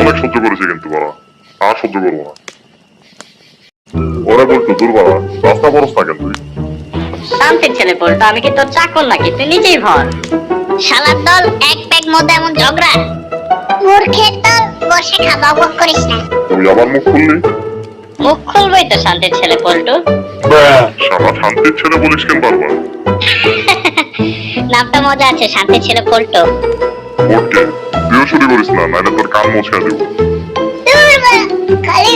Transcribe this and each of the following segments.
অনেক সহ্য করেছি কিন্তু বাড়া আর সহ্য করব না। ওরা বলতো দূর বাড়া রাস্তা বরস থাকেন তুই? শান্তির ছেলে পল্টু আমি কি তোর চাকর নাকি? তুই নিজেই ভর। শালার দল এক প্যাক মধ্যে এমন ঝগড়া। মূর্খের দল বসে খাওয়া বক করিস না। তুই আবার মুখ খুললি? মুখ খুলবই তো শান্তির ছেলে পল্টু। শালা শান্তির ছেলে বলিস কেন বারবার? নামটা মজা আছে শান্তি ছেলে পল্টু। ওকে শুরু করিস না নাহলে তোর কান মুছে দেবো। খালি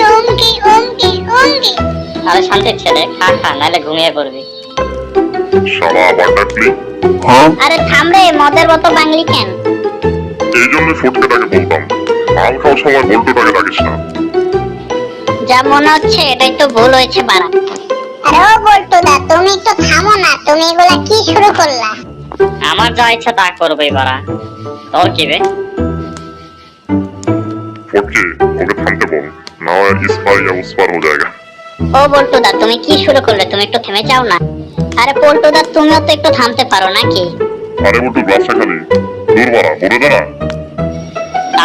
আরে শান্তির ছেলে খা খা নাহলে ঘুমিয়ে পড়বি। শালা আবার ডাকলি হ্যাঁ। আরে থাম রে মদের মতো বাংলি কেন? এই জন্য ফটকেটাকে বলতাম। মাল খাওয়ার সময় বল্টুটাকে ডাকিস না। যা মনে হচ্ছে এটাই তো ভুল হয়েছে বাড়া। ও বলতো তুমি তো থামো না তুমি এগুলা কি শুরু করলা? আমার যা ইচ্ছা তা করবে বাড়া। তোর কি বে? ফটকে ওকে থামতে বল না হয় ইস্পার ইয়া উস্পার হয়ে যায়গা ও বলতো তুমি কি শুরু করলে? তুমি একটু থেমে যাও না। আরে পল্টু দা তুমিও তো একটু থামতে পারো নাকি? আরে বল্টু গ্লাসটা খালি। দূর বাড়া বলে দে না।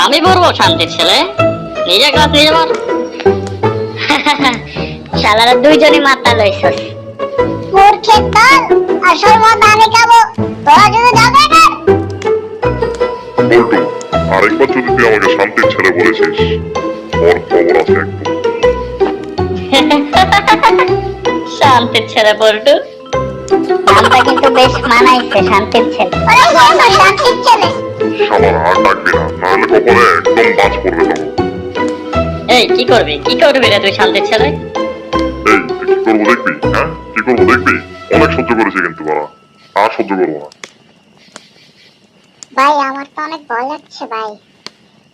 আমি বলব শান্তির ছেলে। নিজে গ্লাস নিজে বল শালারা দুইজনই মাথা লইছস মূর্খের দল আসল মদ আমি খাব। তোরা যদি যাবে না। বল্টু আরেকবার যদি তুই আমাকে বলেছিস। ওর খবর আছে একদম। শান্তির ছেলে নামটা কিন্তু বেশ মানাইছে শান্তির ছেলে। শান্তির ছেলে। শালা আর ডাকবি না নাহলে কপালে একদম বাজ পড়বে তখন। এই কি করবি? কি করবি রে তুই শান্তির ছেলে? এই কি করব দেখবি? হ্যাঁ? কি করব দেখবি? অনেক সহ্য করেছি কিন্তু বাড়া আর সহ্য করব না। ভাই আমার তো অনেক ভয় লাগছে ভাই।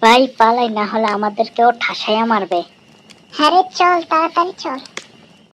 ভাই পালাই না হলে আমাদেরকেও ঠাসাইয়া মারবে। হ্যাঁ রে চল তাড়াতাড়ি চল।